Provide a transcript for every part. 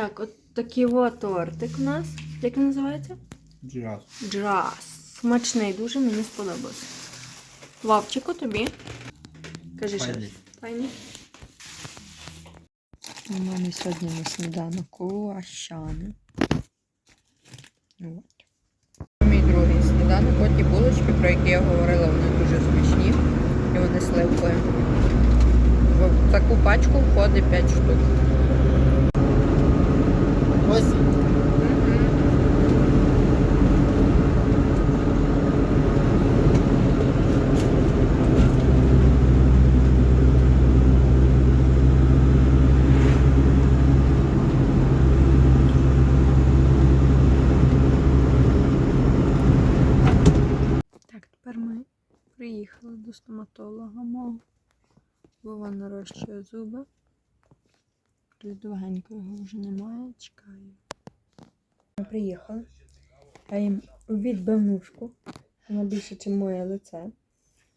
Так, от такий от тортик у нас. Як він називається? Джаз. Джаз. Смачний, дуже мені сподобався. Вовчику тобі. Кажи ще. Файні. У мене сьогодні на сніданок круащани. От. Мій другий сніданок, от ті булочки, про які я говорила, вони дуже смачні. І вони сливкові. В таку пачку входить 5 штук. Ось. Так, тепер ми приїхали до стоматолога мого. Вова нарощує зуби. Щось довгенько його вже немає, чекаю. Ми приїхали. Я їм відбивнушку. Вона більше, ніж моє лице.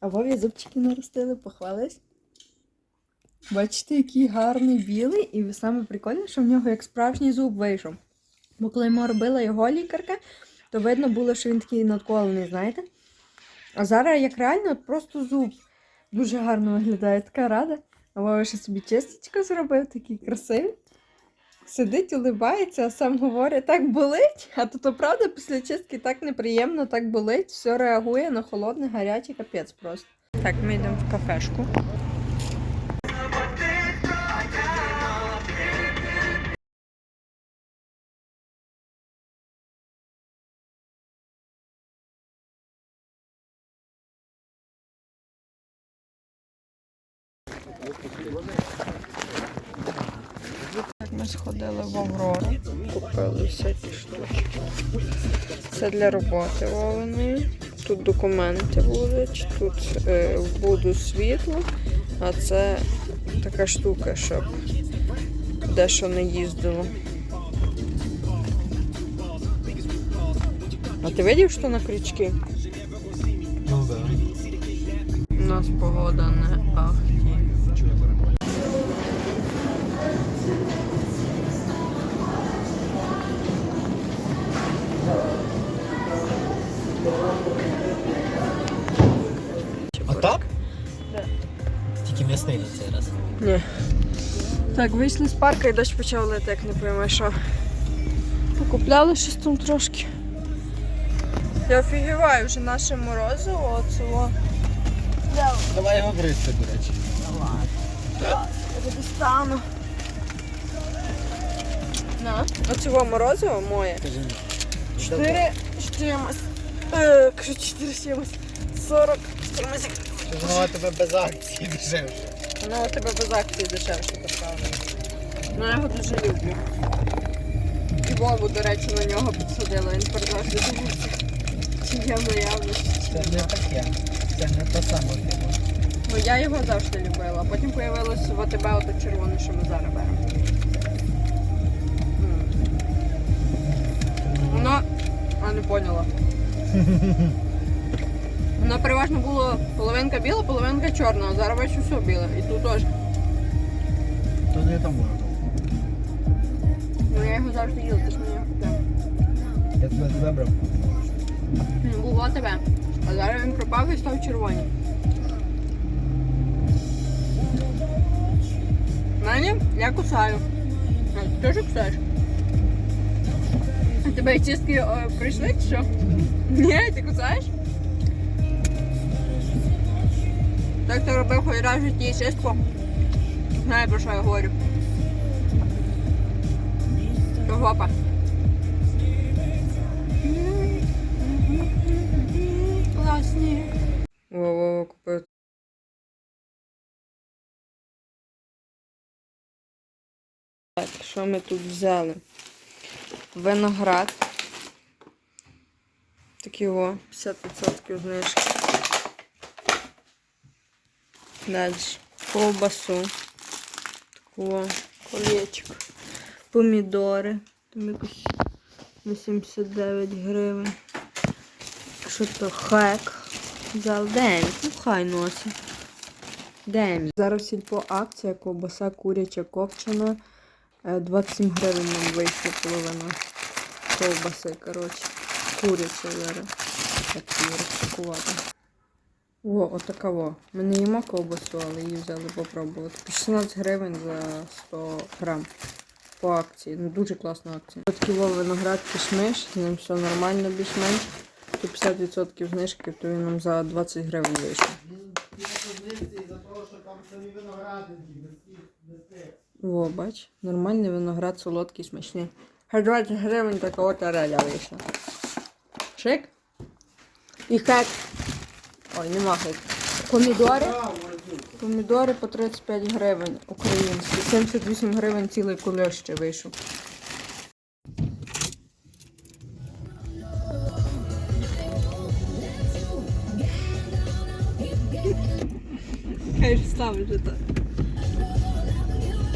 А Вові зубчики наростили, похвались. Бачите, який гарний білий, і саме прикольне, що в нього як справжній зуб вийшов. Бо коли ми робила його лікарка, то видно було, що він такий надколений, знаєте? А зараз як реально просто зуб дуже гарно виглядає, така рада. А Вова собі чистечко зробив, такий красивий. Сидить, улибається, а сам говорить, так болить. А то, то правда, після чистки так неприємно, так болить, все реагує на холодне, гаряче, капець просто. Так, ми йдемо в кафешку. Ми сходили в Аврору, купили всякі штучки. Це для роботи Вовиної. Тут документи будуть, тут е, буде світло, а це така штука, щоб дещо не їздило. А ти видів, що на крючки? Ну да. У нас погода не ахті. Так, вийшли з парка і дощ почав лити, як не пойми що. Покупляли щось там трошки. Я офігіваю вже наше морозиво, оцього. Давай його гризти, до речі. Я дістану. На. Оцього морозиво моє. Чотири чимось. Е, кажу, чотири чимось. Сорок. Це тебе без акції дешевше. Воно у тебе без акції дешевше, правда. Ну, я його дуже люблю. І Вову, до речі, на нього підсадила. Він передався дивиться. Чи є наявність. Це не таке. Це не те саме пиво. Бо я його завжди любила. Потім появилось в АТБ ото червоне, що ми зараз беремо. Воно. А не поняла. Воно переважно було половинка біла, половинка чорна, а зараз бачу все біле. І тут теж. То не там воно. Ну я його завжди їла, ти ж мені його купив. Я тебе вибрав. Він був в АТБ. А зараз він пропав і став червоний. Мені я кусаю. А ти теж кусаєш? А тебе чистки е, прийшли чи що? Ні, ти кусаєш? Так хто робив хоч раз в житті чистку. Знає про що я говорю. То гопа. Класні. Во-во, купив. Так, що ми тут взяли? Виноград. Такі о, 50% знижки. Далі. Ковбасу. Такого колечко. Помідори. Там якось 89 гривень. Що то хек? Взяв Демі. Ну хай носить. Демі. Зараз сільпо акція, ковбаса куряча копчена Е, 27 гривень нам вийшла половина ковбаси, коротше. Куряча зараз. Так її розпакувати. О, отакаво. Ми не ковбасу, але її взяли попробувати. 16 гривень за 100 грам. По акції. Ну дуже класна акція. От кіло виноград кишмиш, з ним все нормально більш-менш. Тут 50% знижки, то він нам за 20 гривень вийшов. Во, бач, нормальний виноград, солодкий, смачний. За 20 гривень такого тареля вийшла. Шик. І хек. Ой, нема хек. Помідори. Помідори по 35 гривень українські. 78 гривень цілий кульор ще вийшов. Хай ж ставиш це.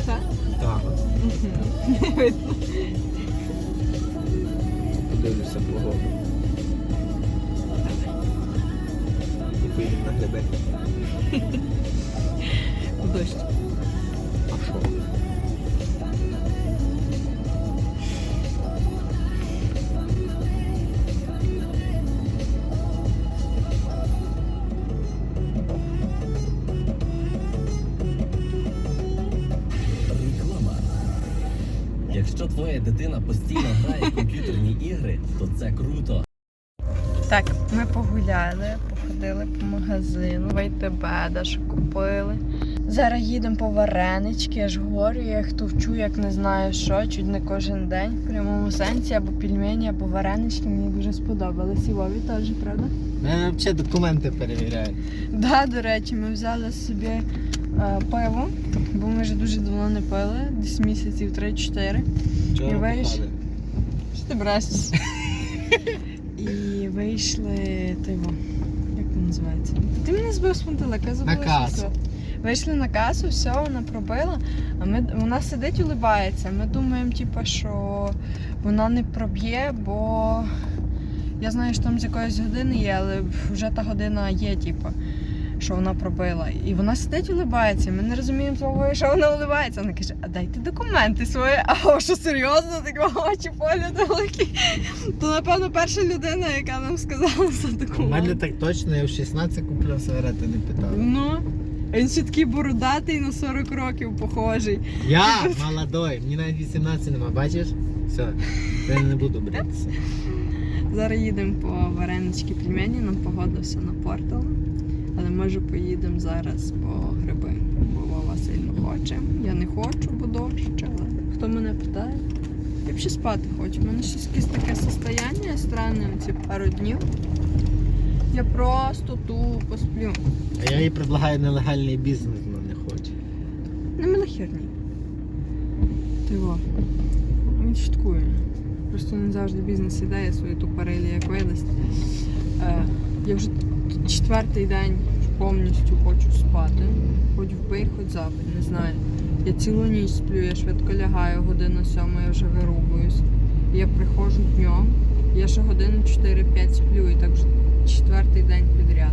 Так? Так. Подивлюся погоду. І поїдемо на гриби. Дощ. А що? Якщо твоя дитина постійно грає в комп'ютерні ігри, то це круто. Так, ми погуляли, походили по магазину, в АйТБ купили. Зараз їдемо по варенички, аж горю, я їх товчу, як не знаю що, чуть не кожен день в прямому сенсі, або пельмені, або варенички. Мені дуже сподобались. І Вові теж, правда? Мене взагалі документи перевіряють. Да, до речі, ми взяли собі е, пиво, бо ми вже дуже давно не пили, десь місяців 3-4. Вчора І вийш- попали. Що ти брешеш? І вийшли тиво. Називається? Ти мене збив з пантелика, забула. На касу. Вийшли на касу, все, вона пробила, а ми, вона сидить улибається. Ми думаємо, типу, що вона не проб'є, бо я знаю, що там з якоїсь години є, але вже та година є, типу, що вона пробила. І вона сидить улибається. Ми не розуміємо того, що вона улибається. Вона каже, а дайте документи свої. А що серйозно, такого очі погляд великі. То, напевно, перша людина, яка нам сказала за У мене так точно, я в 16 купляв сигарети, не питав. Ну, він ще такий бородатий на 40 років похожий. Я молодой, мені навіть 18 нема, бачиш? Все, я не буду бритися. Зараз їдемо по варенички пельмені, нам погода все напортила. Може поїдемо зараз по гриби, бо Вова сильно хоче. Я не хочу, бо дощ, але хто мене питає? Я б ще спати хочу. У мене щось якесь таке состояння странне ці пару днів. Я просто тупо сплю. А я їй предлагаю нелегальний бізнес, вона не хоче. Не мене херні. Ти во. Він шуткує. Просто не завжди бізнес ідея свої тупорилі як видасть. Е, я вже четвертий день повністю хочу спати. Хоч вбий, хоч забудь, не знаю. Я цілу ніч сплю, я швидко лягаю, година сьома, я вже вирубуюсь. Я приходжу днем, я ще годину 4-5 сплю, і так вже четвертий день підряд.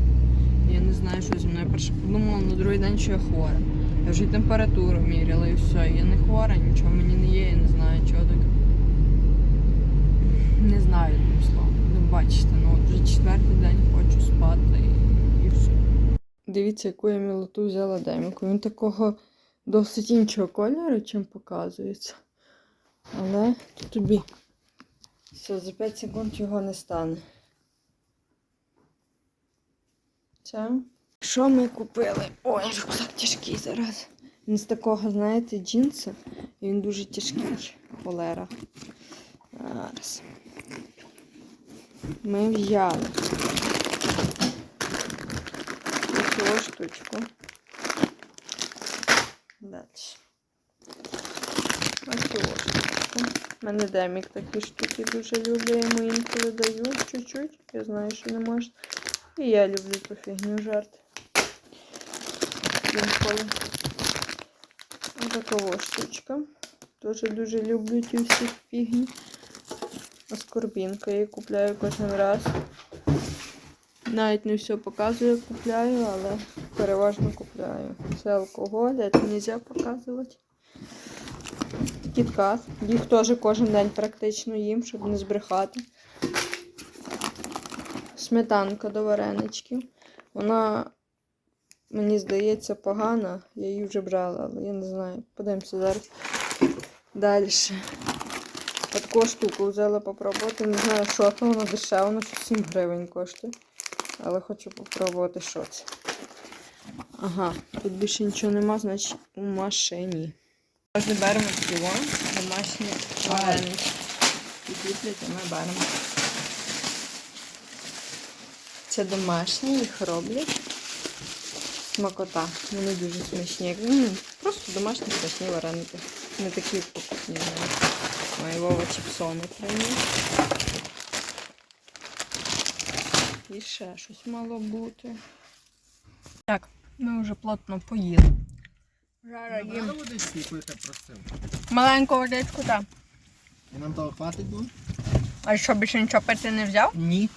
Я не знаю, що зі мною. Я перше подумала на другий день, що я хвора. Я вже й температуру міряла і все. Я не хвора, нічого мені не є, я не знаю, чого так. Не знаю одним словом. Ну, бачите, ну вже четвертий день хочу спати. Дивіться, яку я мілоту взяла деміку. Він такого досить іншого кольору, чим показується. Але то тобі. Все, за 5 секунд його не стане. Це. Що ми купили? Ой, рюкзак тяжкий зараз. Він з такого, знаєте, джинса. І він дуже тяжкий. Холера. Зараз. Ми взяли цю штучку. Далі. Ось цю штучку. У мене демік такі штуки дуже люблю. Я йому інколи даю чуть-чуть. Я знаю, що не можна. І я люблю ту фігню жарти. Інколи. Ось штучка. Теж дуже люблю ті всі фігні. Аскорбінка я її купляю кожен раз. Навіть не все показую, купляю, але переважно купляю. Це алкоголь, це не можна показувати. кіткат. Їх теж кожен день практично їм, щоб не збрехати. Сметанка до вареничків. Вона, мені здається, погана. Я її вже брала, але я не знаю. Подивимося зараз. Далі. Таку штуку взяла попробувати. Не знаю, що це, воно дешево, воно 7 гривень коштує. Але хочу попробувати, що це. Ага, тут більше нічого нема, значить у машині. Ми беремо цього, домашні вареники. Тут люблять, а ми беремо. Це домашні, їх роблять. Смакота. Вони дуже смачні. М, Просто домашні смачні вареники. Не такі покупні. Вова чіпсони приніс. І ще щось мало бути. Так, ми вже плотно поїли. Жара їм Набрали водички, пити просив? маленьку водичку, так. І нам того хватить буде? А що більше нічого пити не взяв? Ні.